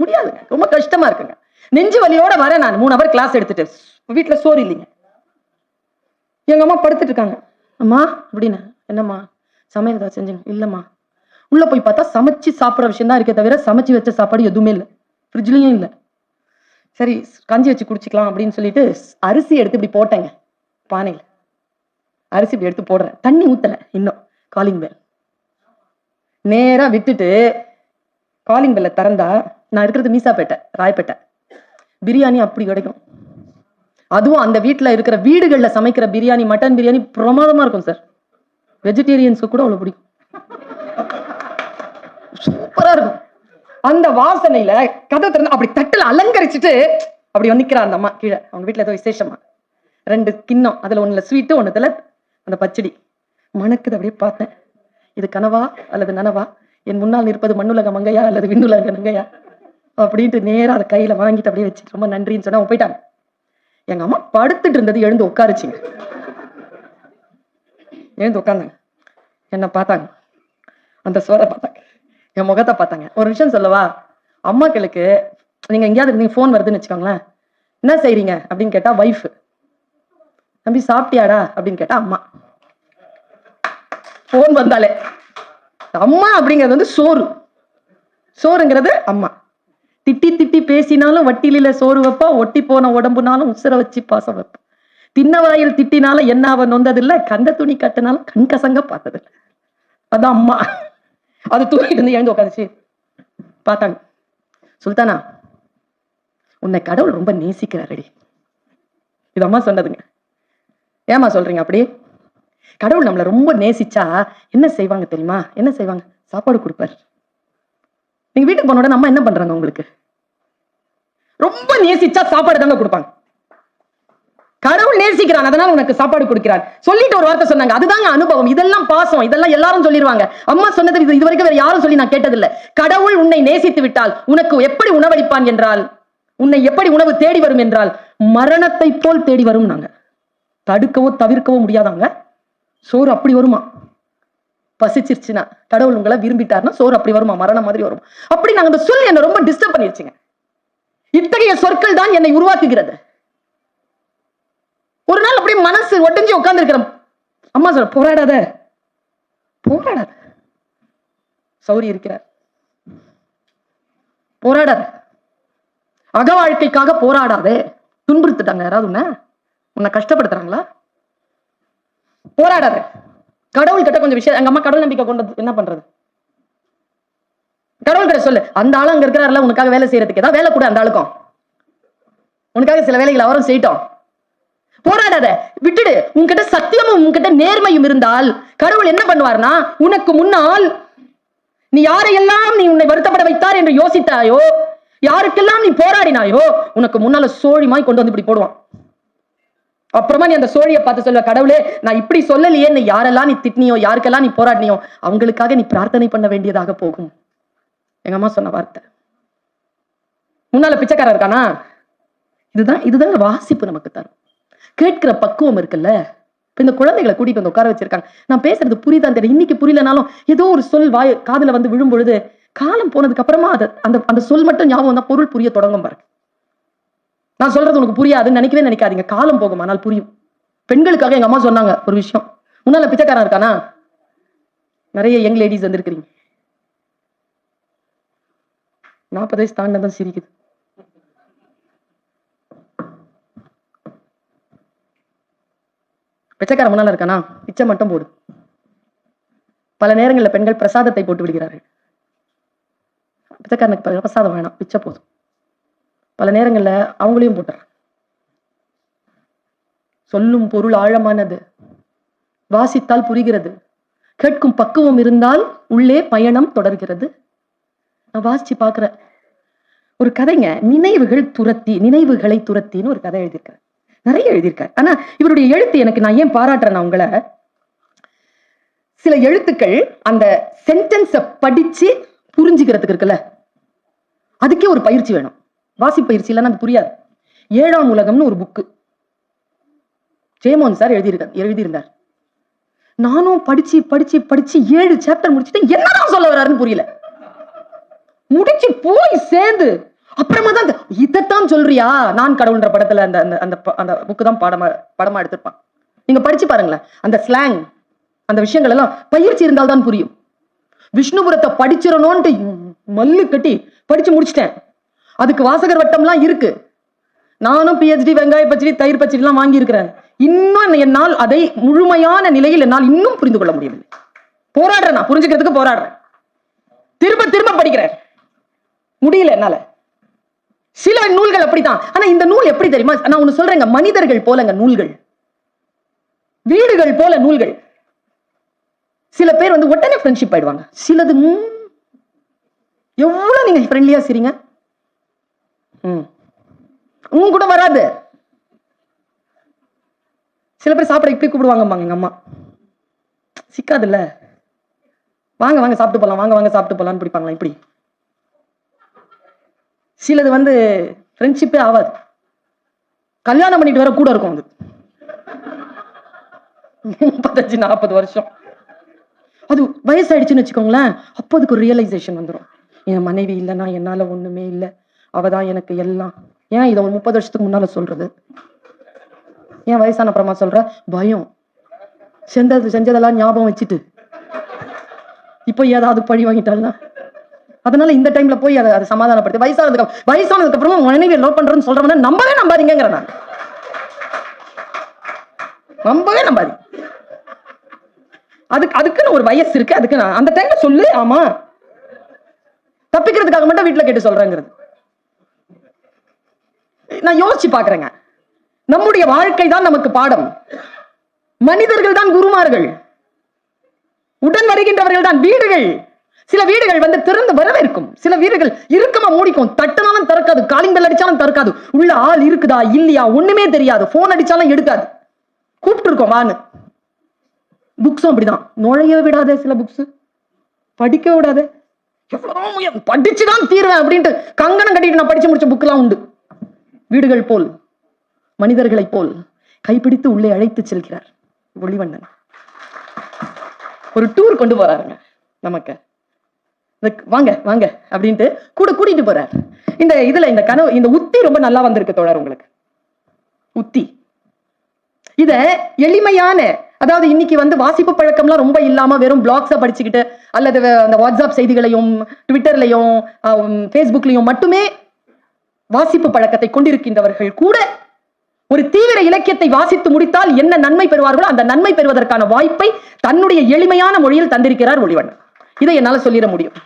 முடியாதுங்க ரொம்ப கஷ்டமா இருக்குங்க. நெஞ்சு வலியோட வரேன் நான். மூணு ஹவர் கிளாஸ் எடுத்துட்டு. வீட்டுல சோறு இல்லைங்க. எங்க அம்மா படுத்துட்டு இருக்காங்க. அம்மா அப்படின்னு. என்னம்மா? சமையல் ஏதாவது செஞ்சுங்க. இல்லம்மா. உள்ள போய் பார்த்தா சமைச்சு சாப்பிட்ற விஷயம் தான் இருக்கே தவிர சமைச்சு வச்ச சாப்பாடு எதுவுமே இல்லை. ஃப்ரிட்ஜ்லயும் இல்லை. சரி கஞ்சி வச்சு குடிச்சிக்கலாம் அப்படின்னு சொல்லிட்டு அரிசி எடுத்து இப்படி போட்டேங்க. பானையில். அரிசி இப்படி எடுத்து போடுறேன். தண்ணி ஊத்தல இன்னும். காலிங் பெல் நேரா விட்டுட்டு காலிங் பெல்ல திறந்தா நான் இருக்கிறது மீசாப்பேட்டை ராயப்பேட்டை பிரியாணி அப்படி கிடைக்கும். அதுவும் அந்த வீட்டில் இருக்கிற வீடுகள்ல சமைக்கிற பிரியாணி மட்டன் பிரியாணி பிரமாதமா இருக்கும் சார். வெஜிடேரியன்ஸுக்கு கூட அவ்வளவு பிடிக்கும். சூப்பரா இருக்கும். அந்த வாசனையில கதை திறந்து அப்படி தட்டில் அலங்கரிச்சுட்டு அப்படி வந்து அந்த அம்மா கீழே. அவங்க வீட்டில் ஏதோ விசேஷமா. ரெண்டு கிண்ணம் அதுல ஒன்றில் ஸ்வீட்டு ஒண்ணுத்துல அந்த பச்சடி. மணக்குது அப்படியே பார்த்தேன். இது கனவா அல்லது நனவா? என் முன்னால் நிற்பது மண்ணுலக மங்கையா அல்லது விண்ணுலக நங்கையா? அப்படின்ட்டு நேரா அதை கையில் வாங்கிட்டு அப்படியே வச்சு ரொம்ப நன்றின்னு சொன்னா போயிட்டாங்க எங்க அம்மா படுத்துட்டு இருந்தது எழுந்து உட்காருச்சுங்க. எழுந்து உட்காந்தாங்க. என்ன பார்த்தாங்க. அந்த சோரை பார்த்தாங்க. என் முகத்தை பார்த்தாங்க. ஒரு விஷயம் சொல்லவா? அம்மாக்களுக்கு நீங்க எங்கேயாவது இருந்தீங்க ஃபோன் வருதுன்னு வச்சுக்கோங்களேன். என்ன செய்கிறீங்க அப்படின்னு கேட்டா ஒய்ஃப் தம்பி சாப்பிட்டியாடா? அப்படின்னு கேட்டா அம்மா. ஃபோன் வந்தாலே. அம்மா அப்படிங்கிறது வந்து சோறு. சோறுங்கிறது அம்மா. திட்டி திட்டி பேசினாலும் வட்டிலில சோறு வைப்பா ஒட்டி போன உடம்புனாலும் உசுர வச்சு பாசம் வைப்பா. தின்ன வாயில் திட்டினாலும் என்ன அவன் நொந்ததில்லை கந்த துணி கட்டினாலும் கண் கசங்க பார்த்ததில்லை. அதான் அம்மா. அது தூக்கிட்டு இருந்து எழுந்து உட்காந்துச்சு பார்த்தாங்க. சுல்தானா உன்னை கடவுள் ரொம்ப நேசிக்கிறாரடி. இது அம்மா சொன்னதுங்க. ஏமா சொல்றீங்க அப்படி? கடவுள் நம்மளை ரொம்ப நேசிச்சா என்ன செய்வாங்க தெரியுமா? என்ன செய்வாங்க? சாப்பாடு கொடுப்பாரு. நீங்க வீட்டுக்கு போன உடனே அம்மா என்ன பண்றாங்க உங்களுக்கு? ரொம்ப நேசிச்சா சாப்பாடு தாங்க கொடுப்பாங்க. கடவுள் நேசிக்கிறான் அதனால உனக்கு சாப்பாடு கொடுக்கிறார். சொல்லிட்டு ஒரு வார்த்தை சொன்னாங்க. அதுதாங்க அனுபவம். இதெல்லாம் பாசம். இதெல்லாம் எல்லாரும் சொல்லிடுவாங்க அம்மா சொன்னது இது இதுவரைக்கும் வேற யாரும் சொல்லி நான் கேட்டதில்ல. கடவுள் உன்னை நேசித்து விட்டால் உனக்கு எப்படி உணவளிப்பான் என்றால் உன்னை எப்படி உணவு தேடி வரும் என்றால் மரணத்தை போல் தேடி வரும் நாங்க தடுக்கவோ தவிர்க்கவோ முடியாதாங்க? சோறு அப்படி வருமா? பசிச்சிருச்சுன்னா கடவுள் உங்களை விரும்பிட்டாருன்னா சோறு அப்படி வருமா? மரணம் மாதிரி வரும்? அப்படி நாங்க அந்த சொல் என்னை ரொம்ப டிஸ்டர்ப் பண்ணிருச்சுங்க. இத்தகைய சொற்கள் தான் என்னை உருவாக்குகிறது. ஒரு நாள் அப்படியே மனசு ஒட்டஞ்சு உட்கார்ந்து இருக்கிற அம்மா சொல்ற போராடாத. போராடாத. சௌரி இருக்கிறார். போராடாத. அக வாழ்க்கைக்காக போராடாதே. துன்புறுத்துட்டாங்க. யாராவது உன்னை? உன்னை கஷ்டப்படுத்துறாங்களா? போராடாத. கடவுள் கிட்ட கொஞ்சம் விஷயம் எங்க அம்மா கடவுள் நம்பிக்கை கொண்டது என்ன பண்றது? கடவுள் கிட்ட சொல்லு அந்த ஆளும் அங்க இருக்கிறாருல உனக்காக வேலை செய்யறதுக்கு. ஏதாவது வேலை கூட அந்த ஆளுக்கும். உனக்காக சில வேலைகளை அவரும் செய்யட்டோம். போராடாத விட்டுடு. உன்கிட்ட சத்தியமும் உன்கிட்ட நேர்மையும் இருந்தால் கடவுள் என்ன பண்ணுவார்னா உனக்கு முன்னால் நீ யாரையெல்லாம் நீ உன்னை வருத்தப்பட வைத்தார் என்று யோசித்தாயோ யாருக்கெல்லாம் நீ போராடினாயோ உனக்கு முன்னால சோழிமாய் கொண்டு வந்து இப்படி போடுவான். அப்புறமா நீ அந்த சோழியை பார்த்து சொல்ல கடவுளே நான் இப்படி சொல்லலையே நீ யாரெல்லாம் நீ திட்டினியோ யாருக்கெல்லாம் நீ போராடினியோ அவங்களுக்காக நீ பிரார்த்தனை பண்ண வேண்டியதாக போகும். எங்க அம்மா சொன்ன வார்த்தை. முன்னால பிச்சைக்காரர் இருக்கானா? இதுதான் இதுதாங்க வாசிப்பு நமக்கு தரும். கேட்கிற பக்குவம் இருக்குல்ல? இப்ப இந்த குழந்தைகளை கூட்டிட்டு வந்து உட்கார வச்சிருக்காங்க. நான் பேசுறது புரியுதான் தெரியும் இன்னைக்கு புரியலனாலும் ஏதோ ஒரு சொல் வாய் காதுல வந்து விழும் பொழுது காலம் போனதுக்கு அப்புறமா அதை அந்த அந்த சொல் மட்டும் ஞாபகம் தான் பொருள் புரிய தொடங்கும் பாருங்க. நான் சொல்றது உனக்கு புரியாதுன்னு நினைக்கவே நினைக்காதீங்க. காலம் போகும் ஆனால் புரியும். பெண்களுக்காக எங்க அம்மா சொன்னாங்க ஒரு விஷயம். முன்னால பிச்சைக்காரன் இருக்கானா? நிறைய யங் லேடிஸ் வந்திருக்கிறீங்க. நாற்பது வயசு தாண்டினதான் சிரிக்குது. பிச்சைக்காரன் முன்னால இருக்கானா? பிச்சை மட்டும் போடு. பல நேரங்களில் பெண்கள் பிரசாதத்தை போட்டு விடுகிறார்கள். பிச்சைக்காரனுக்கு பிரசாதம் வேணாம். பிச்சை போதும். பல நேரங்களில் அவங்களையும் போட்டுறேன். சொல்லும் பொருள் ஆழமானது. வாசித்தால் புரிகிறது. கேட்கும் பக்குவம் இருந்தால் உள்ளே பயணம் தொடர்கிறது. நான் வாசிச்சு பார்க்குறேன். ஒரு கதைங்க நினைவுகள் துரத்தி நினைவுகளை துரத்தின்னு ஒரு கதை எழுதியிருக்காரு நிறைய எழுதியிருக்காரு. ஆனா இவருடைய எழுத்து எனக்கு நான் ஏன் பாராட்டுறேன் உங்களை. சில எழுத்துக்கள் அந்த சென்டென்ஸை படிச்சு புரிஞ்சுக்கிறதுக்கு இருக்குல்ல. அதுக்கே ஒரு பயிற்சி வேணும். வாசிப்பயிற்சி இல்லைன்னா அது புரியாது. ஏழாம் உலகம்னு ஒரு புக்கு ஜெயமோகன் சார் எழுதியிருக்கார் எழுதியிருந்தார். நானும் படிச்சு படிச்சு படிச்சு ஏழு சாப்டர் முடிச்சுட்டு என்னதான் சொல்ல வர்றாருன்னு புரியல. முடிச்சு போய் சேர்ந்து அப்புறமா தான் இதைத்தான் சொல்றியா? நான் கடவுள்ன்ற படத்துல அந்த அந்த அந்த அந்த புக்கு தான் படமா படமா எடுத்திருப்பான். நீங்க படிச்சு பாருங்களேன். அந்த ஸ்லாங் அந்த விஷயங்கள் எல்லாம் பயிற்சி இருந்தால்தான் புரியும். விஷ்ணுபுரத்தை படிச்சிடணும்ன்ட்டு மல்லு கட்டி படிச்சு முடிச்சிட்டேன். அதுக்கு வாசகர் வட்டம்லாம் இருக்கு. நானும் பிஹெச்டி வெங்காய பச்சடி தயிர் பச்சடிலாம் வாங்கியிருக்கிறேன். இன்னும் என்னால் அதை முழுமையான நிலையில் என்னால் இன்னும் புரிந்து கொள்ள முடியவில்லை. போராடுறேன் நான். புரிஞ்சுக்கிறதுக்கு போராடுறேன். திரும்ப திரும்ப படிக்கிறேன். முடியல என்னால. சில நூல்கள் அப்படித்தான். ஆனா இந்த நூல் எப்படி தெரியுமா? நான் ஒண்ணு சொல்றேங்க. மனிதர்கள் போலங்க நூல்கள். வீடுகள் போல நூல்கள். சில பேர் வந்து உடனே ஃப்ரெண்ட்ஷிப் ஆயிடுவாங்க. சிலது எவ்வளவு நீங்க ஃப்ரெண்ட்லியா சரிங்க. உன் கூட வராது. சில பேர் சாப்பிட இப்படி கூப்பிடுவாங்கம்மாங்க எங்க அம்மா. சிக்காதுல்ல. வாங்க வாங்க சாப்பிட்டு போலாம் வாங்க வாங்க சாப்பிட்டு போலான்னு பிடிப்பாங்களா இப்படி? சிலது வந்து ஃப்ரெண்ட்ஷிப்பே ஆகாது கல்யாணம் பண்ணிட்டு வர கூட இருக்கும் அது. முப்பத்தஞ்சு நாற்பது வருஷம். அது வயசாயிடுச்சுன்னு வச்சுக்கோங்களேன் அப்போ அதுக்கு ஒரு ரியலைசேஷன் வந்துடும் என் மனைவி இல்லைன்னா என்னால ஒண்ணுமே இல்லை. அவ தான் எனக்கு எல்லாம். ஏன் இதை ஒரு முப்பது வருஷத்துக்கு முன்னால சொல்றது? ஏன் வயசான அப்புறமா சொல்ற? பயம். செஞ்சது செஞ்சதெல்லாம் ஞாபகம் வச்சுட்டு. இப்போ ஏதாவது பழி வாங்கிட்டாள்னா? அதனால இந்த டைம்ல போய் அதை அதை சமாதானப்படுத்தி. வயசானதுக்கு வயசானதுக்கு அப்புறமா மனைவி லவ் பண்றேன்னு சொல்றவன நம்பவே நம்பாதீங்கிற நான். நம்பவே நம்பாதீங்க. அதுக்கு அதுக்குன்னு ஒரு வயசு இருக்கு. அதுக்கு நான் அந்த டைம்ல சொல்லு ஆமா. தப்பிக்கிறதுக்காக மட்டும் வீட்டுல கேட்டு சொல்றேங்கிறது. நான் யோசிச்சு பாக்குறேங்க நம்முடைய வாழ்க்கை தான் நமக்கு பாடம். மனிதர்கள் தான் குருமார்கள். உடன் வருகின்றவர்கள் தான் வீடுகள். சில வீடுகள் வந்து திறந்து வரவேற்கும். சில வீடுகள் இறுக்கமா மூடிக்கும். தட்டினாலும் திறக்காது காலிங் பெல் அடிச்சாலும் திறக்காது. உள்ள ஆள் இருக்குதா இல்லையா ஒண்ணுமே தெரியாது. போன் அடிச்சாலும் எடுக்காது. கூப்பிட்டு இருக்கோம் வான்னு. புக்ஸும் அப்படிதான். நுழைய விடாத சில புக்ஸ் படிக்க விடாத. எவ்வளவு படிச்சுதான் தீர்வேன் அப்படின்ட்டு கங்கணம் கட்டிட்டு நான் படிச்சு முடிச்ச புக்கெல்லாம் உண்டு. வீடுகள் போல் மனிதர்களைப் போல் கைப்பிடித்து உள்ளே அழைத்து செல்கிறார் ஒளிவண்ணன். ஒரு டூர் கொண்டு போறாருங்க நமக்கு. வாங்க வாங்க அப்படின்ட்டு கூட கூட்டிட்டு போறார். இந்த இதுல இந்த கனவு இந்த உத்தி ரொம்ப நல்லா வந்திருக்கு தோழர் உங்களுக்கு. உத்தி. இத எளிமையான அதாவது இன்னைக்கு வந்து வாசிப்பு பழக்கம்லாம் ரொம்ப இல்லாம வெறும் பிளாக்ஸ படிச்சுக்கிட்டு அல்லது அந்த வாட்ஸ்அப் செய்திகளையும் ட்விட்டர்லையும் ஃபேஸ்புக்லையும் மட்டுமே வாசிப்பு பழக்கத்தை கொண்டிருக்கின்றவர்கள் கூட ஒரு தீவிர இலக்கியத்தை வாசித்து முடித்தால் என்ன நன்மை பெறுவார்களோ அந்த நன்மை பெறுவதற்கான வாய்ப்பை தன்னுடைய எளிமையான மொழியில் தந்திருக்கிறார் ஒளிவண்ணன். இதை என்னால சொல்லிட முடியும்.